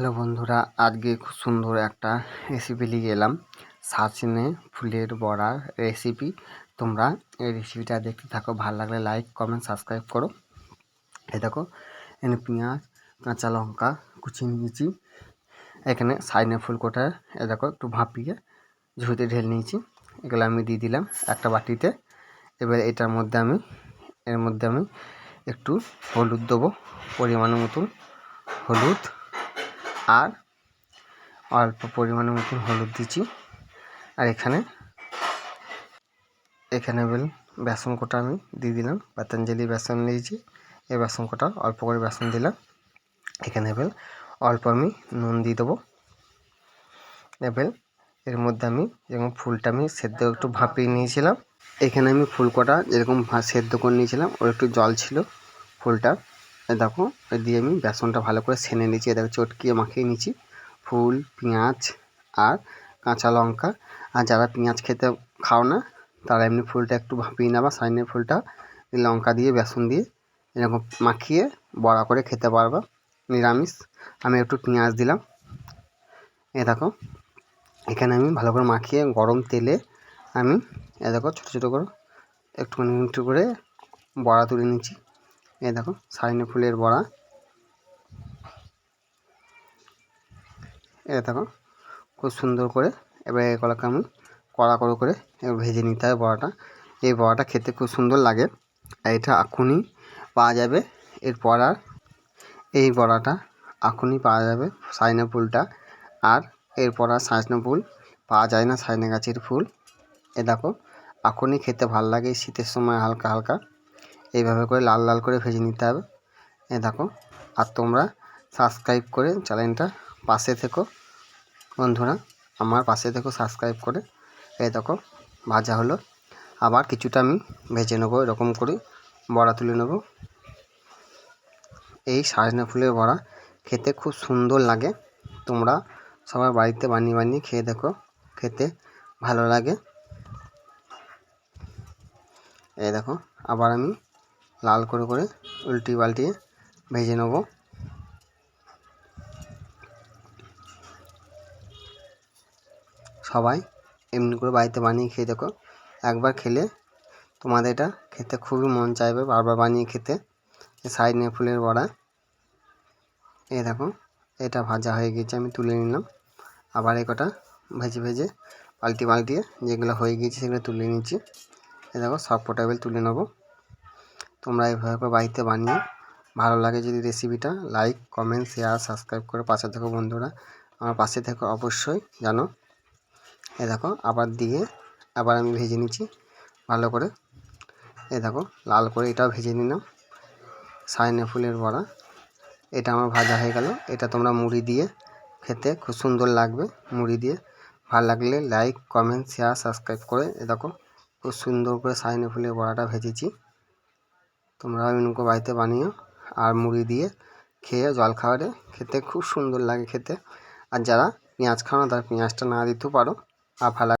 Hello বন্ধুরা, আজকে খুব সুন্দর একটা রেসিপি নিয়ে এলাম। সাজনে ফুলের বড়ার রেসিপি তোমরা এই রেসিপিটা দেখতে থাকো, ভালো লাগলে লাইক কমেন্ট সাবস্ক্রাইব করো। এ দেখো, এখানে পেঁয়াজ, কাঁচা লঙ্কা, কুচি নিয়েছি। এখানে সাইনে ফুল কোটা এ দেখো, একটু ভাপিয়ে ঝুঁতে ঢেলে নিয়েছি। এগুলো আমি দিয়ে দিলাম একটা বাটিতে। এবার এটার মধ্যে আমি, এর মধ্যে আমি একটু হলুদ দেবো, পরিমাণ মতন হলুদ। আর অল্প পরিমাণের মতন হলুদ দিচ্ছি। আর এখানে এখানে বেল, বেসন কোটা আমি দিয়ে দিলাম, পতঞ্জলি বেসন নিয়েছি। এই বেসন কোটা অল্প করে বেসন দিলাম। এখানে বেল, অল্প আমি নুন দিয়ে দেবো। এবার এর মধ্যে আমি যেরকম ফুলটা আমি সেদ্ধ একটু ভাপিয়ে নিয়েছিলাম। এখানে আমি ফুল কটা যেরকম সেদ্ধ করে নিয়েছিলাম, ওর একটু জল ছিল ফুলটা। দেখো দিয়ে আমি বেসনটা ভালো করে সেনে নিয়েছি। দেখো চটকিয়ে মাখিয়ে নিয়েছি। ফুল, পেঁয়াজ আর কাঁচা লঙ্কা। আর যারা পেঁয়াজ খেতে খাও না, তারা এমনি ফুলটা একটু ভাপিয়ে নেবা, সাইনের ফুলটা লঙ্কা দিয়ে, বেসন দিয়ে এরকম মাখিয়ে বড়া করে খেতে পারবা। নিরামিষ। আমি একটু পেঁয়াজ দিলাম। এ দেখো, এখানে আমি ভালো করে মাখিয়ে গরম তেলে আমি এ দেখো, ছোটো ছোটো করে একটুখানি একটু করে বড়া তুলে নিচ্ছি এ দেখো, সাইনে ফুলের বড়া। এ দেখো, খুব সুন্দর করে এবার এই কলাকে আমি কড়া করে করে ভেজে নিতে হবে বড়াটা। এই বড়াটা খেতে খুব সুন্দর লাগে। আর এটা এখনই পাওয়া যাবে। এরপর আর এই বড়াটা এখনই পাওয়া যাবে সাইনে ফুলটা। আর এরপর আর সাজনা ফুল পাওয়া যায় না সাইনে গাছের ফুল। এ দেখো, এখনই খেতে ভালো লাগে শীতের সময় হালকা হালকা। এইভাবে করে লাল লাল করে ভেজে নিতে হবে। এ দেখো, আর তোমরা সাবস্ক্রাইব করে চ্যানেলটা পাশে থেকো। বন্ধুরা, আমার পাশে থেকো সাবস্ক্রাইব করে। এ দেখো, ভাজা হলো। আবার কিছুটা আমি ভেজে নেব, এরকম করে বড়া তুলে নেব। এই সাজনা ফুলের বড়া খেতে খুব সুন্দর লাগে। তোমরা সবাই বাড়িতে বানিয়ে বানিয়ে খেয়ে দেখো, খেতে ভালো লাগে। এই দেখো, আবার আমি লাল করে করে উল্টি পাল্টিয়ে ভেজে নেব। সবাই এমনি করে বাড়িতে বানিয়ে খেয়ে দেখো। একবার খেলে তোমাদের এটা খেতে খুবই মন চাইবে বারবার বানিয়ে খেতে। সাইড নিয়ে ফুলের বড়া। এই দেখো, এটা ভাজা হয়ে গেছে আমি তুলে নিলাম। আবার এই কটা ভেজে ভেজে পাল্টি পাল্টিয়ে যেগুলো হয়ে গিয়েছে সেগুলো তুলে নিচ্ছি। এ দেখো, সব পোটাবেল তুলে নেব। তোমরা এইভাবে করে বাড়িতে বানিয়ে ভালো লাগে যদি রেসিপিটা লাইক কমেন্ট শেয়ার সাবস্ক্রাইব করে পাশে থেকো বন্ধুরা। আমার পাশে থেকো অবশ্যই, জানো? এ দেখো, আবার দিয়ে আবার আমি ভেজে নিচ্ছি, ভালো করে। এ দেখো, লাল করে এটাও ভেজে নিলাম। সাইনে ফুলের বড়া। এটা আমার ভাজা হয়ে গেল। এটা তোমরা মুড়ি দিয়ে খেতে খুব সুন্দর লাগবে, মুড়ি দিয়ে। ভালো লাগলে লাইক কমেন্ট শেয়ার সাবস্ক্রাইব করে এ দেখো, খুব সুন্দর করে সাইনে ফুলের বড়াটা ভেজেছি। তোমরা এরকম বাড়িতে বানিও আর মুড়ি দিয়ে খেয়ে জল খাবারে খেতে খুব সুন্দর লাগে খেতে। আর যারা পেঁয়াজ খাওয়ানো তারা পেঁয়াজটা না দিতেও পারো। আর ভালো